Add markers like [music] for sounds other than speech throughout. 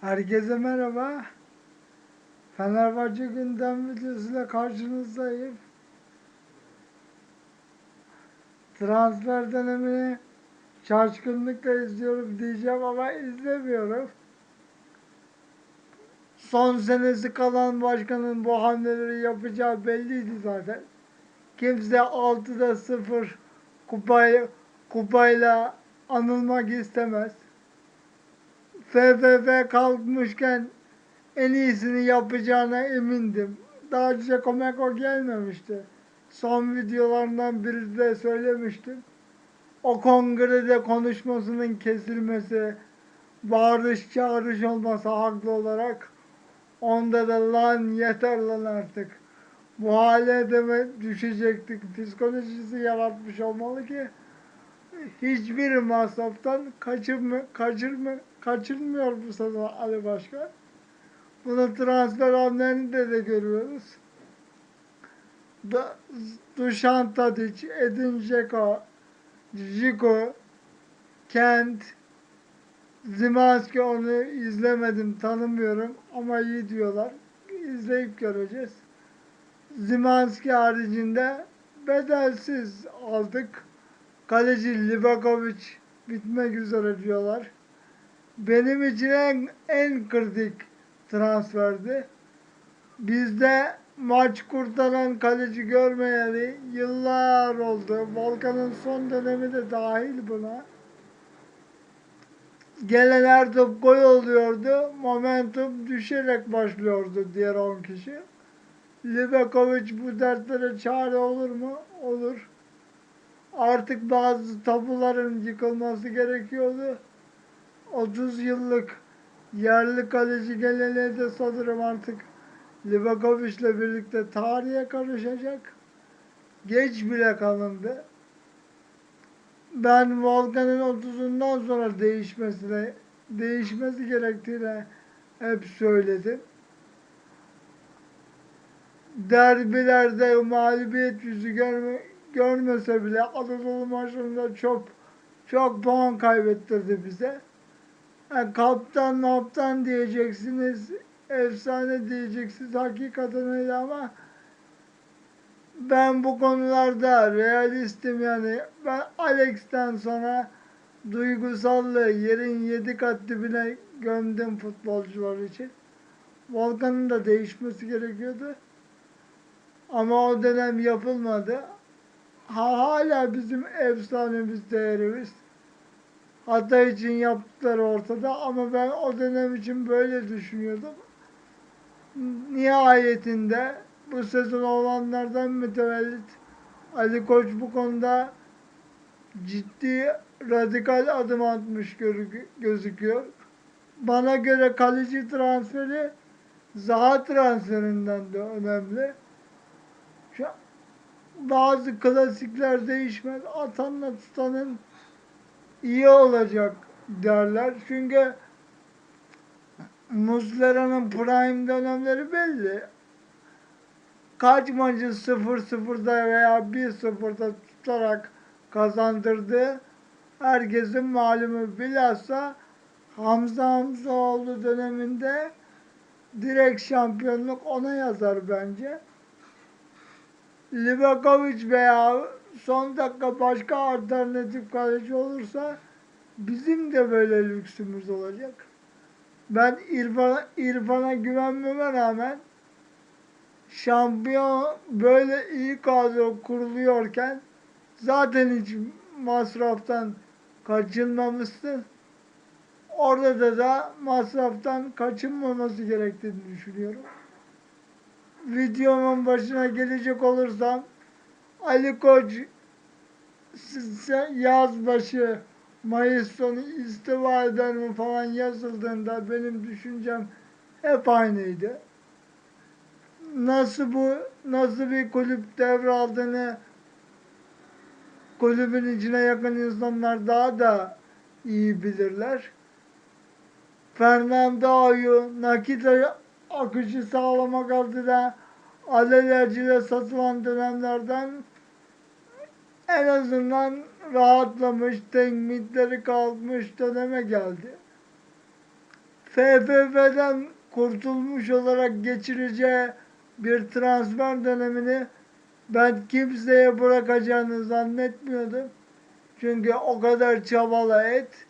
Herkese merhaba. Fenerbahçe gündem videosuyla karşınızdayım. Transfer dönemini şaşkınlıkla izliyorum diyeceğim ama izlemiyorum. Son senesi kalan başkanın bu hamleleri yapacağı belliydi zaten. Kimse 6'da 0 kupayı, kupayla anılmak istemez. FFF kalkmışken en iyisini yapacağına emindim. Daha Ceko Meko gelmemişti. Son videolarından biri de söylemiştim. O kongrede konuşmasının kesilmesi, bağırış çağırış olması haklı olarak onda da lan yeter lan artık. Bu hale de mi düşecektik psikolojisi yaratmış olmalı ki hiçbir masraftan kaçırma, kaçırma, kaçırmıyor bu sezon Ali Başkan. Bunu transfer hamlelerinde de görüyoruz. Da, Dušan Tadić, Edin Dzeko, Zico, Kent, Zimanski onu izlemedim, tanımıyorum ama iyi diyorlar. İzleyip göreceğiz. Zimanski haricinde bedelsiz aldık. Kaleci Livakovic bitmek üzere diyorlar. Benim için en, en kritik transferdi. Bizde maç kurtaran kaleci görmeyeli yıllar oldu. Volkan'ın son dönemi de dahil buna. Gelen her top gol oluyordu. Momentum düşerek başlıyordu diğer 10 kişi. Livakovic bu dertlere çare olur mu? Olur. Artık bazı tabuların yıkılması gerekiyordu. 30 yıllık yerli kaleci geleneği de sanırım artık Livakovic'le birlikte tarihe karışacak. Geç bile kalındı. Ben Volkan'ın 30'undan sonra değişmesine, değişmesi gerektiğine hep söyledim. Derbilerde mağlubiyet yüzü görme, görmese bile Anadolu maçında çok çok puan kaybettirdi bize. Ha, kaptan maptan diyeceksiniz, efsane diyeceksiniz hakikaten öyle ama ben bu konularda realistim yani. Ben Alex'ten sonra duygusallığı yerin yedi kat dibine gömdüm futbolcular için. Volkan'ın da değişmesi gerekiyordu. Ama o dönem yapılmadı. Ha, hala bizim efsanemiz, değerimiz. Hata için yaptıkları ortada ama ben o dönem için böyle düşünüyordum. Nihayetinde bu sezon olanlardan mütevellit Ali Koç bu konuda ciddi radikal adım atmış gözüküyor. Bana göre kaleci transferi Zaha transferinden de önemli. Şu bazı klasikler değişmez. Atanla tutanın iyi olacak derler. Çünkü Muslera'nın prime dönemleri belli. Kaç maçı 0-0'da veya 1-0'da tutarak kazandırdı. Herkesin malumu bilhassa Hamza Hamzaoğlu döneminde direkt şampiyonluk ona yazar bence. Livakovic veya son dakika başka alternatif kaleci olursa bizim de böyle lüksümüz olacak. Ben İrfan'a İrfan'a güvenmeme rağmen şampiyon böyle iyi kadro kuruluyorken zaten hiç masraftan kaçınmamıştı. Orada da, da masraftan kaçınmaması gerektiğini düşünüyorum. Videomun başına gelecek olursam Ali Koç yaz başı Mayıs sonu istifa eder mi falan yazıldığında benim düşüncem hep aynıydı. Nasıl bu nasıl bir kulüp devraldığını kulübün içine yakın insanlar daha da iyi bilirler. Fernando'yu nakit akışı sağlamak adına alelacele satılan dönemlerden en azından rahatlamış, tenkmitleri kalkmış döneme geldi. FFP'den kurtulmuş olarak geçireceği bir transfer dönemini ben kimseye bırakacağını zannetmiyordum. Çünkü o kadar çabala et.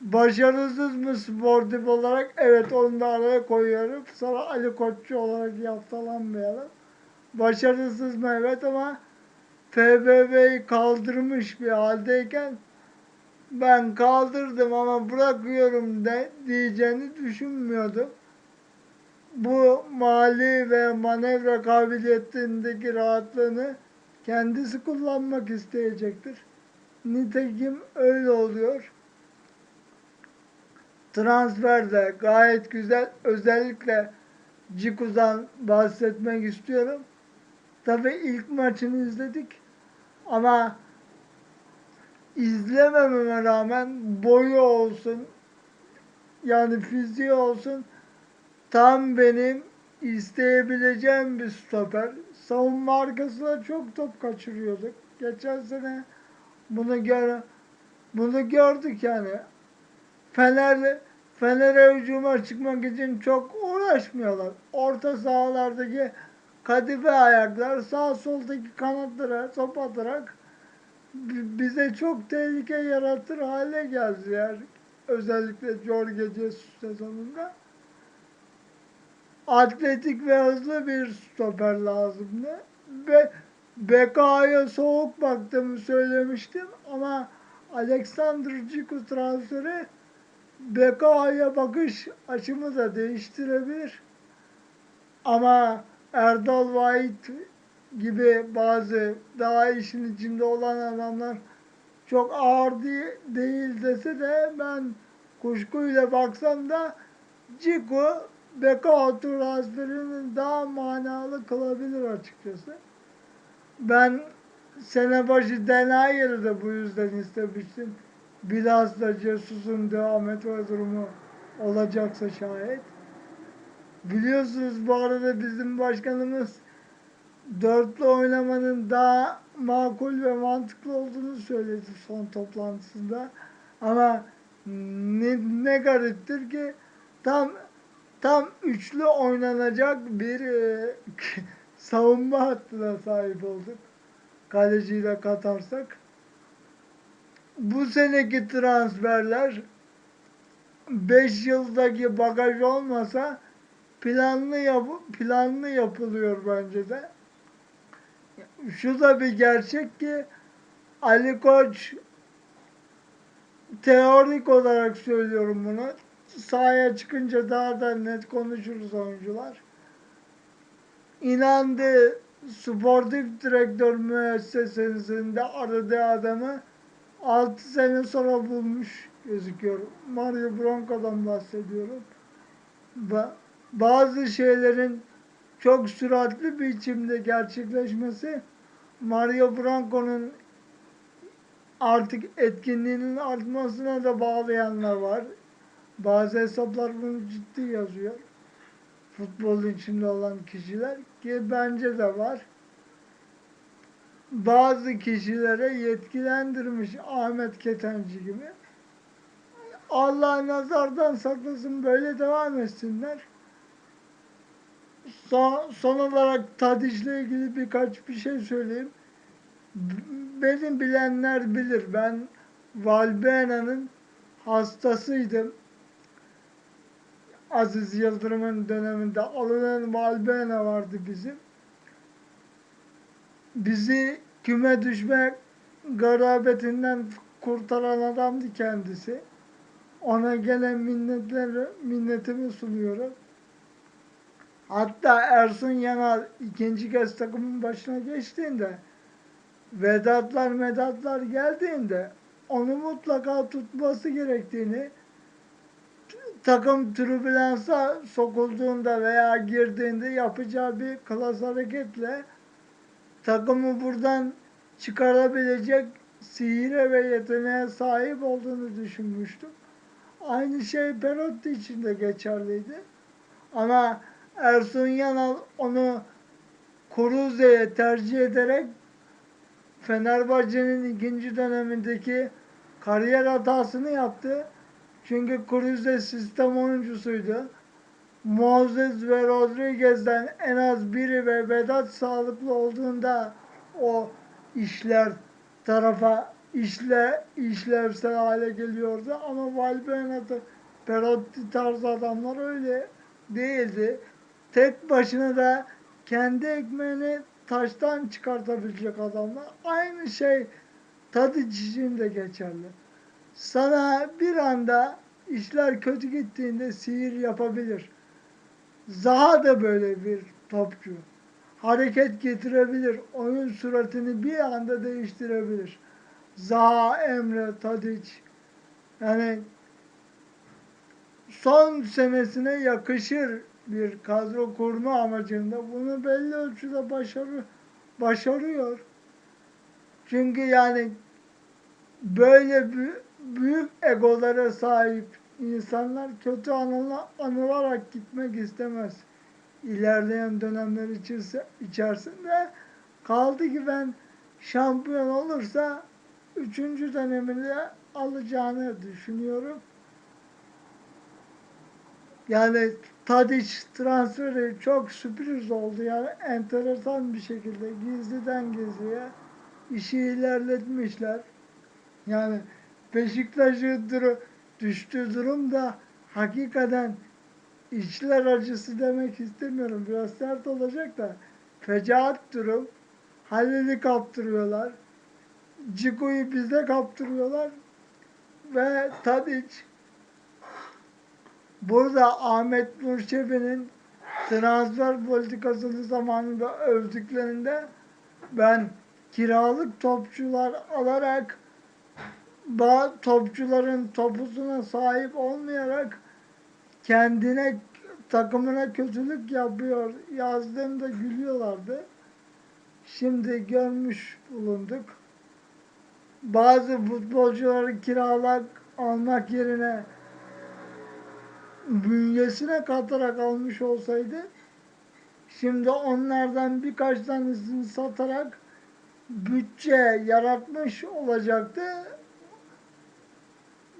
Başarısız mı sportif olarak? Evet onu da araya koyuyorum. Sonra Ali Koççu olarak yaftalanmayalım. Başarısız mı? Evet ama FBB'yi kaldırmış bir haldeyken ben kaldırdım ama bırakıyorum de diyeceğini düşünmüyordum. Bu mali ve manevra kabiliyetindeki rahatlığını kendisi kullanmak isteyecektir. Nitekim öyle oluyor. Transfer de gayet güzel. Özellikle Ciku'dan bahsetmek istiyorum. Tabii ilk maçını izledik ama izlemememe rağmen boyu olsun yani fiziği olsun tam benim isteyebileceğim bir stoper. Savunma arkasında çok top kaçırıyorduk. Geçen sene bunu gör bunu gördük yani. Fener Fener'e hücuma çıkmak için çok uğraşmıyorlar. Orta sahalardaki kadife ayaklar sağ soldaki kanatlara top atarak bi- bize çok tehlike yaratır hale geldiler. Özellikle Jorge Jesus sezonunda. Atletik ve hızlı bir stoper lazımdı. Ve BK'ya soğuk baktığımı söylemiştim ama Alexander Ciku transferi BK'ya bakış açımı da değiştirebilir. Ama Erdal Vahit gibi bazı daha işin içinde olan adamlar çok ağır de- değil dese de ben kuşkuyla baksam da Ciku Beka transferini daha manalı kılabilir açıkçası. Ben sene başı Denayer'i de bu yüzden istemiştim. Bilhassa Cesus'un devam etme durumu olacaksa şayet. Biliyorsunuz bu arada bizim başkanımız dörtlü oynamanın daha makul ve mantıklı olduğunu söyledi son toplantısında. Ama ne, ne gariptir ki tam tam üçlü oynanacak bir e, [laughs] savunma hattına sahip olduk. Kaleciyi de katarsak. Bu seneki transferler 5 yıldaki bagaj olmasa planlı yap planlı yapılıyor bence de. Şu da bir gerçek ki Ali Koç teorik olarak söylüyorum bunu. Sahaya çıkınca daha da net konuşuruz oyuncular. İnandı sportif direktör müessesesinde aradığı adamı 6 sene sonra bulmuş gözüküyor. Mario Bronco'dan bahsediyorum. Ba- bazı şeylerin çok süratli biçimde gerçekleşmesi Mario Branco'nun artık etkinliğinin artmasına da bağlayanlar var. Bazı hesaplar bunu ciddi yazıyor. Futbolun içinde olan kişiler ki bence de var. Bazı kişilere yetkilendirmiş Ahmet Ketenci gibi. Allah nazardan saklasın böyle devam etsinler. Son, son olarak Tadic'le ilgili birkaç bir şey söyleyeyim. Benim bilenler bilir. Ben Valbena'nın hastasıydım. Aziz Yıldırım'ın döneminde alınan Valbena vardı bizim. Bizi küme düşme garabetinden kurtaran adamdı kendisi. Ona gelen minnetleri, minnetimi sunuyorum. Hatta Ersun Yanal ikinci kez takımın başına geçtiğinde Vedatlar Medatlar geldiğinde onu mutlaka tutması gerektiğini takım tribülansa sokulduğunda veya girdiğinde yapacağı bir klas hareketle takımı buradan çıkarabilecek sihire ve yeteneğe sahip olduğunu düşünmüştüm. Aynı şey Perotti için de geçerliydi. Ama Ersun Yanal onu Kuruze'ye tercih ederek Fenerbahçe'nin ikinci dönemindeki kariyer hatasını yaptı. Çünkü Cruz de sistem oyuncusuydu. Moses ve Rodriguez'den en az biri ve Vedat sağlıklı olduğunda o işler tarafa işle işlevsel hale geliyordu ama Valbuena'da Perotti tarzı adamlar öyle değildi. Tek başına da kendi ekmeğini taştan çıkartabilecek adamlar. Aynı şey Tadic için de geçerli. Sana bir anda işler kötü gittiğinde sihir yapabilir. Zaha da böyle bir topçu. Hareket getirebilir. Oyun suratını bir anda değiştirebilir. Zaha, Emre, Tadic. Yani son senesine yakışır bir kadro kurma amacında bunu belli ölçüde başarı, başarıyor. Çünkü yani böyle bü- büyük egolara sahip insanlar kötü anıla, anılarak gitmek istemez. İlerleyen dönemler içerisi- içerisinde kaldı ki ben şampiyon olursa üçüncü döneminde alacağını düşünüyorum. Yani Tadic transferi çok sürpriz oldu. Yani enteresan bir şekilde gizliden gizliye işi ilerletmişler. Yani Beşiktaş'ın duru, düştüğü durum da hakikaten içler acısı demek istemiyorum. Biraz sert olacak da fecaat durum. Halil'i kaptırıyorlar. Ciku'yu bize kaptırıyorlar. Ve Tadic Burada Ahmet Nur Çebi'nin transfer politikasını zamanında övdüklerinde ben kiralık topçular alarak bazı topçuların topusuna sahip olmayarak kendine takımına kötülük yapıyor yazdığımda gülüyorlardı. Şimdi görmüş bulunduk. Bazı futbolcuları kiralık almak yerine bünyesine katarak almış olsaydı şimdi onlardan birkaç tanesini satarak bütçe yaratmış olacaktı.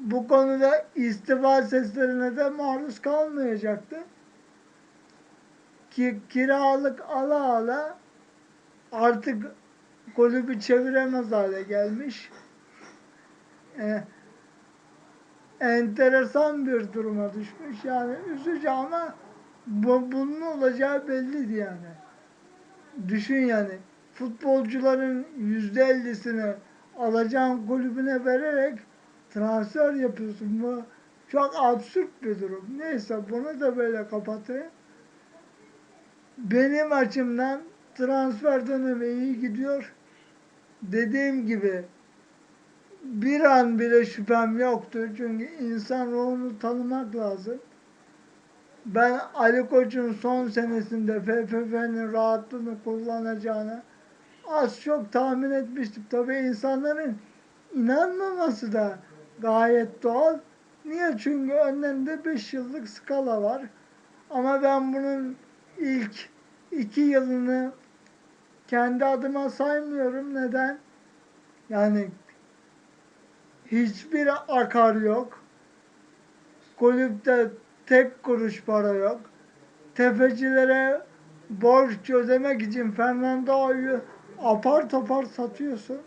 Bu konuda istifa seslerine de maruz kalmayacaktı. Ki kiralık ala ala artık kulübü çeviremez hale gelmiş. Ee, enteresan bir duruma düşmüş. Yani üzücü ama bu, bunun olacağı belliydi yani. Düşün yani futbolcuların yüzde ellisini alacağın kulübüne vererek transfer yapıyorsun. Bu çok absürt bir durum. Neyse bunu da böyle kapatayım. Benim açımdan transfer dönemi iyi gidiyor. Dediğim gibi bir an bile şüphem yoktu. Çünkü insan ruhunu tanımak lazım. Ben Ali Koç'un son senesinde FFF'nin rahatlığını kullanacağını az çok tahmin etmiştim. Tabii insanların inanmaması da gayet doğal. Niye? Çünkü önlerinde 5 yıllık skala var. Ama ben bunun ilk iki yılını kendi adıma saymıyorum. Neden? Yani hiçbir akar yok. Kulüpte tek kuruş para yok. Tefecilere borç ödemek için Fernando'yu apar topar satıyorsun.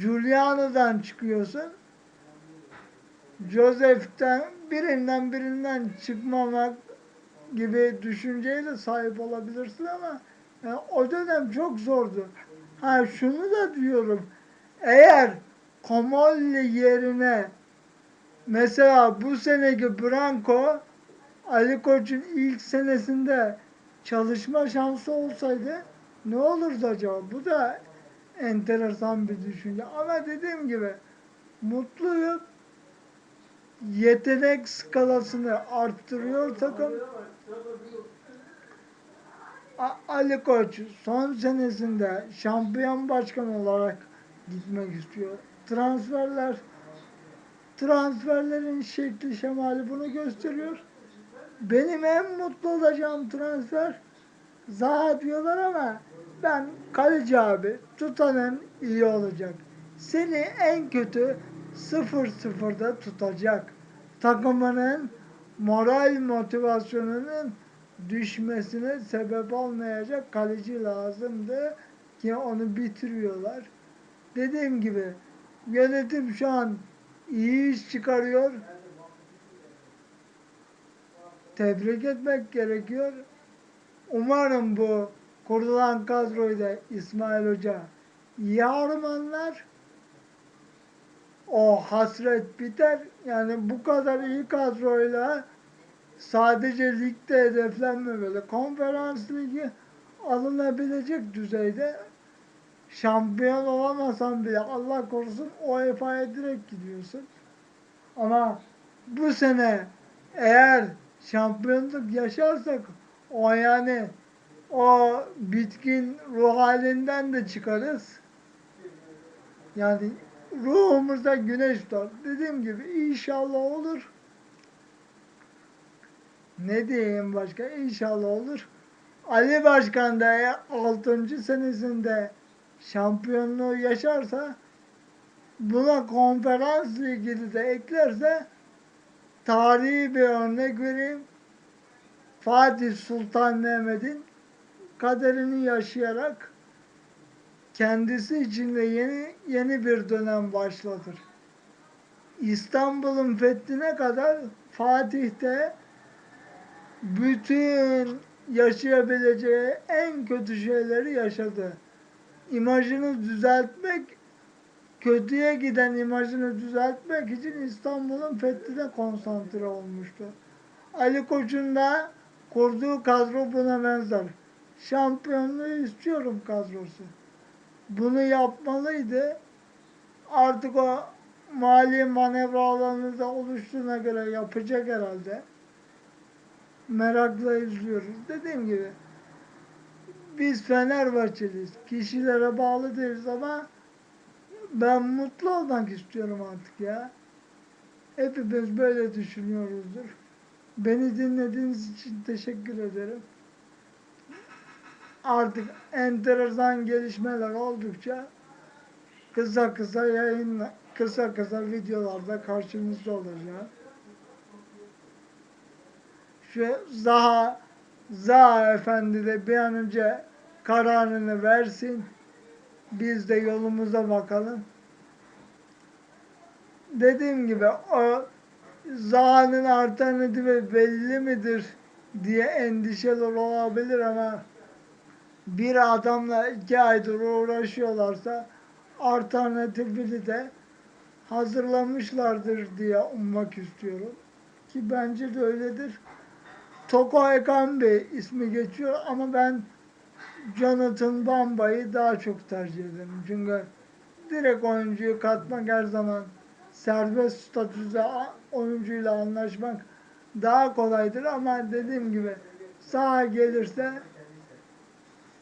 Giuliano'dan çıkıyorsun. Joseph'ten birinden birinden çıkmamak gibi düşünceyle sahip olabilirsin ama yani o dönem çok zordu. Ha şunu da diyorum. Eğer Komolli yerine mesela bu seneki Branko Ali Koç'un ilk senesinde çalışma şansı olsaydı ne olurdu acaba? Bu da enteresan bir düşünce. Ama dediğim gibi mutluyum. Yetenek skalasını arttırıyor takım. Ali Koç son senesinde şampiyon başkan olarak gitmek istiyor. Transferler transferlerin şekli şemali bunu gösteriyor. Benim en mutlu olacağım transfer Zaha diyorlar ama ben kaleci abi tutanın iyi olacak. Seni en kötü 0-0'da tutacak. takımının moral motivasyonunun düşmesine sebep olmayacak kaleci lazımdı ki onu bitiriyorlar. Dediğim gibi yönetim şu an iyi iş çıkarıyor. Tebrik etmek gerekiyor. Umarım bu kurulan kadroyu da İsmail Hoca iyi harmanlar. O hasret biter. Yani bu kadar iyi kadroyla sadece ligde hedeflenmemeli. Konferans ligi alınabilecek düzeyde şampiyon olamasan bile Allah korusun UEFA'ya direkt gidiyorsun. Ama bu sene eğer şampiyonluk yaşarsak o yani o bitkin ruh halinden de çıkarız. Yani ruhumuzda güneş doğar. Dediğim gibi inşallah olur. Ne diyeyim başka? İnşallah olur. Ali Başkan da 6. senesinde şampiyonluğu yaşarsa buna konferans ilgili de eklerse tarihi bir örnek vereyim. Fatih Sultan Mehmet'in kaderini yaşayarak kendisi için de yeni yeni bir dönem başlatır. İstanbul'un fethine kadar Fatih'te bütün yaşayabileceği en kötü şeyleri yaşadı. İmajını düzeltmek, kötüye giden imajını düzeltmek için İstanbul'un fethine konsantre olmuştu. Ali Koç'un da kurduğu kadro buna benzer. Şampiyonluğu istiyorum kadrosu. Bunu yapmalıydı. Artık o mali manevra alanı da oluştuğuna göre yapacak herhalde. Merakla izliyoruz. Dediğim gibi biz Fenerbahçeliyiz. Kişilere bağlı değiliz ama ben mutlu olmak istiyorum artık ya. Hepimiz böyle düşünüyoruzdur. Beni dinlediğiniz için teşekkür ederim. Artık enteresan gelişmeler oldukça kısa kısa yayın, kısa kısa videolarda karşınızda olacağım. Şu Zaha, Zaha Efendi de bir an önce kararını versin. Biz de yolumuza bakalım. Dediğim gibi o Zaha'nın alternatifi belli midir diye endişeler olabilir ama bir adamla iki aydır uğraşıyorlarsa alternatifini de hazırlamışlardır diye ummak istiyorum. Ki bence de öyledir. Toko Ekambi ismi geçiyor ama ben Jonathan Bamba'yı daha çok tercih ederim. Çünkü direkt oyuncuyu katmak her zaman serbest statüde oyuncuyla anlaşmak daha kolaydır ama dediğim gibi sağa gelirse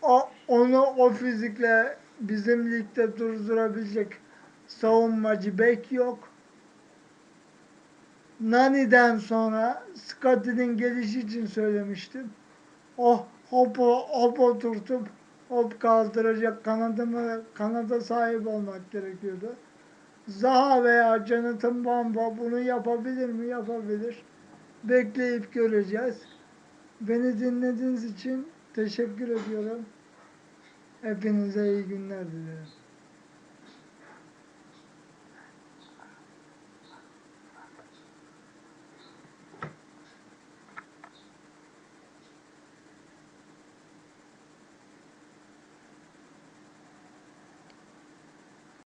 o, onu o fizikle bizim ligde durdurabilecek savunmacı bek yok. Nani'den sonra Scotty'nin gelişi için söylemiştim. Oh hopu hop oturtup hop kaldıracak kanadımı kanada sahip olmak gerekiyordu. Zaha veya Jonathan Bamba bunu yapabilir mi? Yapabilir. Bekleyip göreceğiz. Beni dinlediğiniz için teşekkür ediyorum. Hepinize iyi günler dilerim.